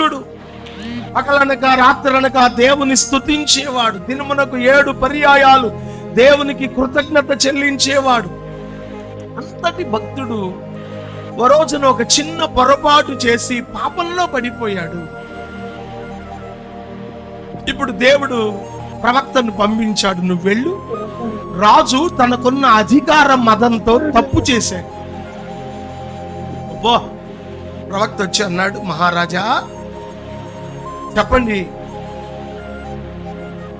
భక్తుడు పగలనక రాత్రనక దేవుని స్థుతించేవాడు దినమునకు ఏడు పర్యాయాలు దేవునికి కృతజ్ఞత చెల్లించేవాడు. అంతటి భక్తుడు ఓ రోజున ఒక చిన్న పొరపాటు చేసి పాపంలో పడిపోయాడు. ఇప్పుడు దేవుడు ప్రవక్తను పంపించాడు నువ్వు వెళ్ళు. రాజు తనకున్న అధికార మదంతో తప్పు చేశాడు. అబ్బో! ప్రవక్త వచ్చి అన్నాడు మహారాజా చెప్పండి.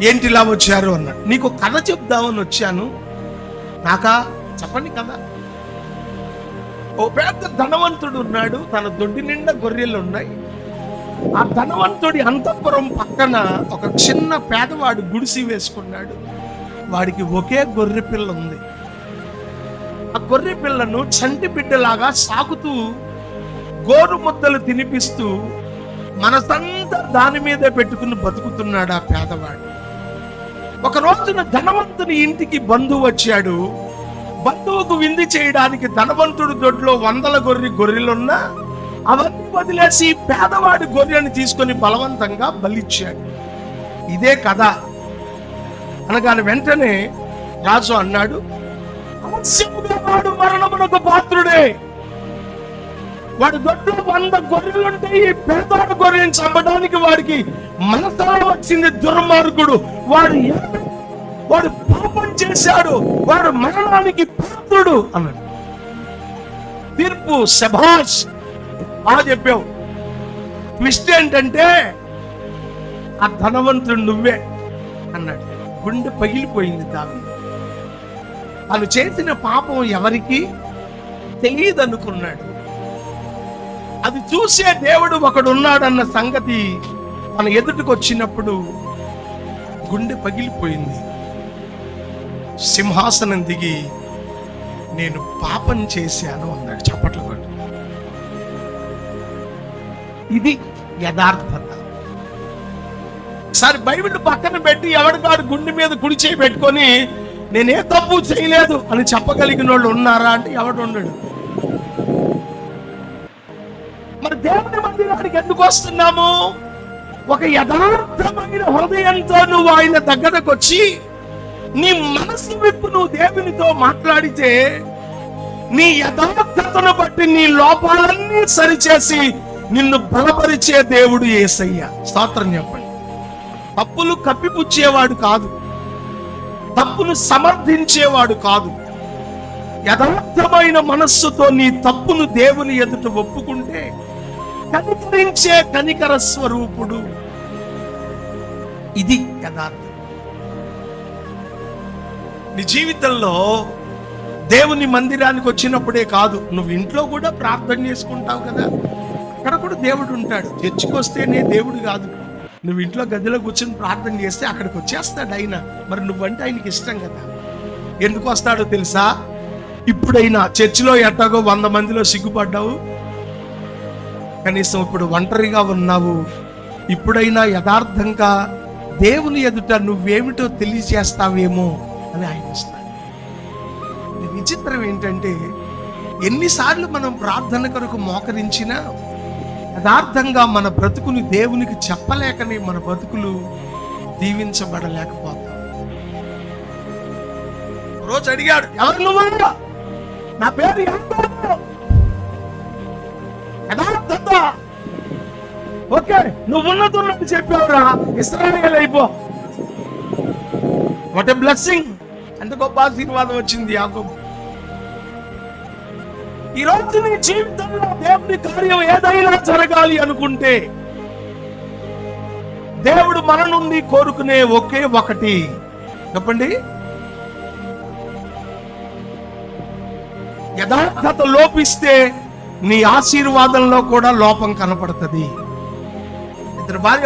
ఏంటిలా వచ్చారు అన్నాడు నీకు కథ చెప్దామని వచ్చాను. నాకా? చెప్పండి కథ. ఓ పెద్ద ధనవంతుడు ఉన్నాడు. తన దొడ్డి నిండా గొర్రెలు ఉన్నాయి. ఆ ధనవంతుడి అంతఃపురం పక్కన ఒక చిన్న పేదవాడు గుడిసి వేసుకున్నాడు. వాడికి ఒకే గొర్రె పిల్ల ఉంది. ఆ గొర్రె పిల్లను చంటి బిడ్డలాగా సాకుతూ గోరు ముద్దలు తినిపిస్తూ మనసంతా దాని మీదే పెట్టుకుని బతుకుతున్నాడు ఆ పేదవాడు. ఒక రోజున ధనవంతుని ఇంటికి బంధువు వచ్చాడు. బంధువుకు విందు చేయడానికి ధనవంతుడు దొడ్లో వందల గొర్రె గొర్రెలున్నా అవన్నీ వదిలేసి పేదవాడి గొర్రెని తీసుకొని బలవంతంగా బలిచ్చాడు. ఇదే కథ. అనగానే వెంటనే రాజు అన్నాడు అవశ్యముగా వాడు మరణమునకు వాడి దొడ్డు వంద గొర్రెలుంటే ఈ పేదవాడి గొర్రెని చంపడానికి వాడికి మనసులో వచ్చింది దుర్మార్గుడు. వాడు వాడు పాపం చేశాడు. వాడు మరణానికి పాత్రుడు అన్నాడు. తీర్పు శభాష్. బాగా చెప్పావు. ట్విస్ట్ ఏంటంటే ఆ ధనవంతుడు నువ్వే అన్నాడు. గుండె పగిలిపోయింది దాని తను చేసిన పాపం ఎవరికి తెలియదనుకున్నాడు. అది చూసే దేవుడు ఒకడు ఉన్నాడన్న సంగతి తన ఎదుటికి వచ్చినప్పుడు గుండె పగిలిపోయింది. సింహాసనం దిగి నేను పాపం చేశాను అన్నాడు చప్పట్లు కొట్టు. ఇది యథార్థత ఒకసారి బైబిల్ పక్కన పెట్టి ఎవరికాడు గుండె మీద కుడి చేయి పెట్టుకొని నేనే తప్పు చేయలేదు అని చెప్పగలిగిన వాళ్ళు ఉన్నారా అంటే ఎవడు ఉండడు. దేవుని మందిరానికి ఎందుకు వస్తున్నాము? ఒక యథార్థమైన హృదయంతో నువ్వు ఆయన దగ్గరకు వచ్చి నీ మనసు విప్పు నువ్వు దేవునితో మాట్లాడితే నీ యథార్థతను బట్టి నీ లోపాలన్నీ సరిచేసి నిన్ను బలపరిచే దేవుడు ఏసయ్య. స్తోత్రం చెప్పండి. తప్పులు కప్పిపుచ్చేవాడు కాదు. తప్పును సమర్థించేవాడు కాదు. యథార్థమైన మనస్సుతో నీ తప్పును దేవుని ఎదుట ఒప్పుకుంటే కనికరించే కనికర స్వరూపుడు. ఇది యథార్థం. నీ జీవితంలో దేవుని మందిరానికి వచ్చినప్పుడే కాదు నువ్వు ఇంట్లో కూడా ప్రార్థన చేసుకుంటావు కదా. అక్కడ కూడా దేవుడు ఉంటాడు. చర్చికొస్తేనే దేవుడు కాదు. నువ్వు ఇంట్లో గదిలో కూర్చొని ప్రార్థన చేస్తే అక్కడికి వచ్చేస్తాడు ఆయన. మరి నువ్వంటే ఆయనకి ఇష్టం కదా. ఎందుకు వస్తాడో తెలుసా? ఇప్పుడైనా చర్చిలో ఎట్టాగో వంద మందిలో సిగ్గుపడ్డావు? కనీసం ఇప్పుడు ఒంటరిగా ఉన్నావు. ఇప్పుడైనా యథార్థంగా దేవుని ఎదుట నువ్వేమిటో తెలియజేస్తావేమో అని ఆయన ఇస్తాడు విచిత్రం ఏంటంటే ఎన్నిసార్లు మనం ప్రార్థన కొరకు మోకరించినా యథార్థంగా మన బ్రతుకుని దేవునికి చెప్పలేకనే మన బ్రతుకులు దీవించబడలేకపోతాం. రోజు అడిగాడు ఎవరు నువ్వు? నా పేరు యాకోబు. ఓకే నువ్వు ఉన్నది చెప్పావురా. ఇస్రాయల్ అయిపో వాట్ ఎ బ్లెస్సింగ్ ఎంత గొప్ప ఆశీర్వాదం వచ్చింది యాకోబు. ఈ రోజు నీ జీవితంలో దేవుని కార్యం ఏదైనా జరగాలి అనుకుంటే దేవుడు మన నుండి కోరుకునే ఒకే ఒకటి. చెప్పండి. యథార్థత లోపిస్తే నీ ఆశీర్వాదంలో కూడా లోపం కనపడుతుంది. entre varios